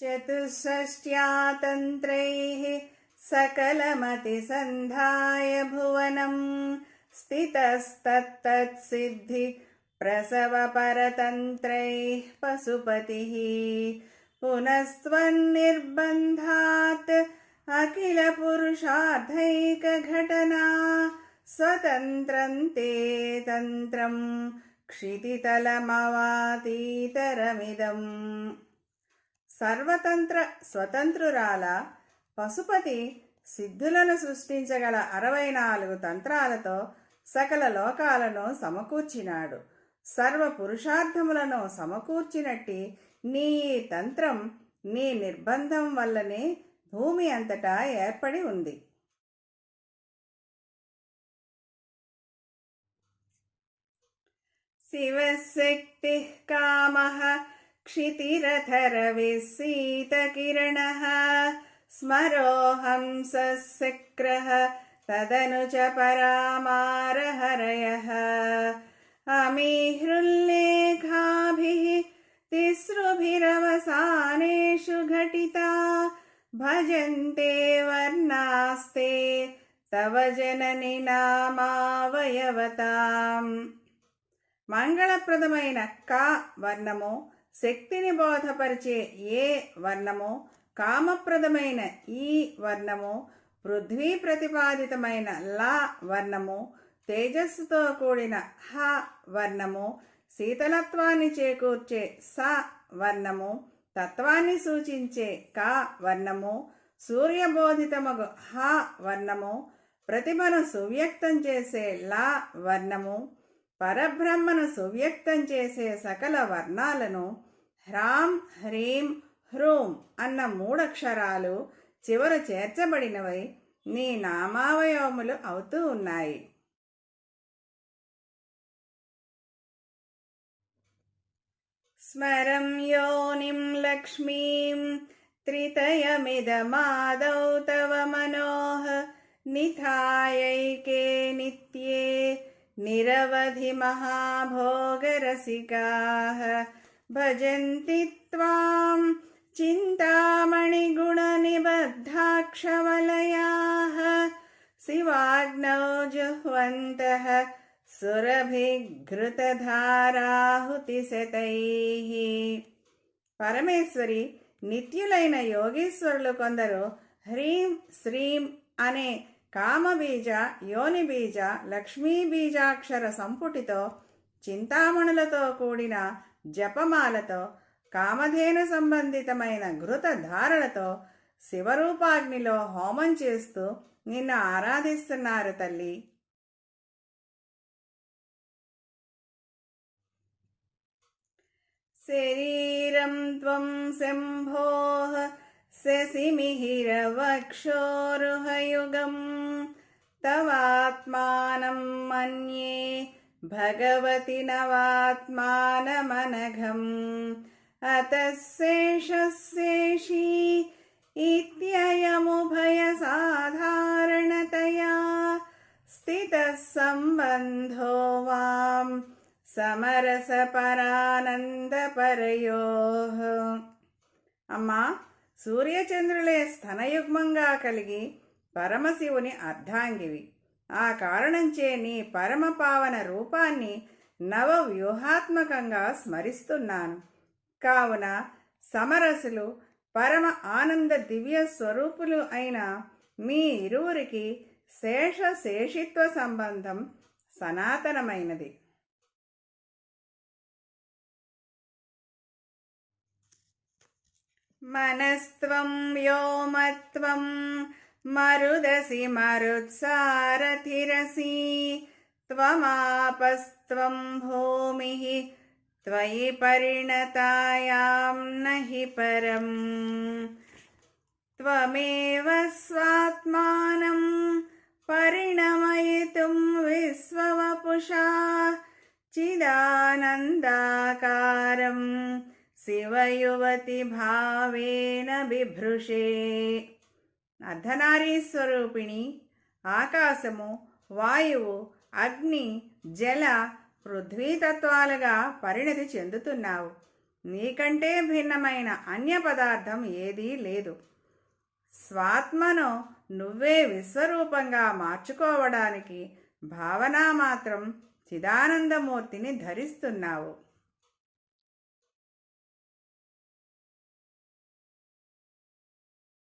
चतुष्षष्ट्या तन्त्रैः सकलमतिसन्धाय भुवनम् स्थितस्तत्तत्सिद्धि प्रसवपरतन्त्रैः पशुपतिः पुनस्त्वन्निर्बन्धात् अखिलपुरुषार्थैकघटना स्वतन्त्रं ते तन्त्रम् क्षितितलमवातीतरमिदम् సర్వతంత్ర స్వతంత్రురాల పశుపతి సిద్ధులను సృష్టించగల అరవై నాలుగు తంత్రాలతో సకల లోకాలను సమకూర్చినాడు. సర్వ పురుషార్థములను సమకూర్చినట్టి నీ ఈ తంత్రం నీ నిర్బంధం వల్లనే భూమి అంతటా ఏర్పడి ఉంది. శివశక్తి కామ क्षितिरथरविसीतकिरणः स्मरोऽहंसस्यक्रः तदनु च परामारहरयः अमीहृल्लेखाभिः तिसृभिरवसानेषु घटिता भजन्ते वर्णास्ते तव जननि నామావయవతాం మంగళప్రదమైన కా వర్ణము శక్తిని బోధపరిచే ఏ వర్ణము కామప్రదమైన ఈ వర్ణము పృథ్వీ ప్రతిపాదితమైన లా వర్ణము తేజస్సుతో కూడిన హ వర్ణము శీతలత్వాన్ని చేకూర్చే స వర్ణము తత్వాన్ని సూచించే క వర్ణము సూర్యబోధితమగు హ వర్ణము ప్రతిభను సువ్యక్తం చేసే లా వర్ణము పరబ్రహ్మను సువ్యక్తం చేసే సకల వర్ణాలను హ్రాం హ్రీం హ్రూం అన్న మూడక్షరాలు చివర చేర్చబడినవై నీ నామావయవములు అవుతూ ఉన్నాయి. స్మరం యోనిం లక్ష్మీం త్రితయమిదమాదౌ తవ మనోహ నిథాయైకే నిత్యే నిరవధి महाभोगरसिकाः भजन्ति त्वां चिन्तामणिगुणनिबद्धाक्षवलयाः शिवाग्नौ जुह्वन्तः సురభిఘృతధారాహుతిశతైః పరమేశ్వరి నిత్యులైన యోగీశ్వరులు కొందరు హ్రీం శ్రీం అనే కామబీజ యోని బీజ లక్ష్మీ బీజాక్షర సంపుటితో చింతామణులతో కూడిన జపమాలతో కామధేను సంబంధితమైన ఘృత ధారలతో శివరూపాగ్నిలో హోమం చేస్తూ నిన్ను ఆరాధిస్తున్నారు తల్లి. శరీరం త్వం శంభోః शशिमिहिरवक्षोरुहयुगं तवात्मानं मन्ये भगवति नवात्मानमनघम् अतः शेषशेषी इत्ययमुभयसाधारणतया स्थितः सम्बन्धो वां समरसपरानन्दपरयोः। अम्मा? సూర్యచంద్రులే స్థనయుగ్మంగా కలిగి పరమశివుని అర్ధాంగివి. ఆ కారణంచే నీ పరమ పావన రూపాన్ని నవ వ్యూహాత్మకంగా స్మరిస్తున్నాను. కావున సమరసులు పరమ ఆనంద దివ్య స్వరూపులు అయిన మీ ఇరువురికి శేష శేషిత్వ సంబంధం సనాతనమైనది. मनस्त्वं व्योमत्वं मरुदसि मरुत्सारथिरसि त्वमापस्त्वं भूमिः त्वयि परिणतायां न हि परम् त्वमेव स्वात्मानं परिणमयितुं विश्ववपुषा चिदानन्दाकारम् భావేన బిభృషే. అర్ధనారీస్వరూపిణి ఆకాశము వాయువు అగ్ని జల పృథ్వీతత్వాలుగా పరిణతి చెందుతున్నావు. నీకంటే భిన్నమైన అన్య పదార్థం ఏదీ లేదు. స్వాత్మను నువ్వే విశ్వరూపంగా మార్చుకోవడానికి భావన మాత్రం చిదానందమూర్తిని ధరిస్తున్నావు.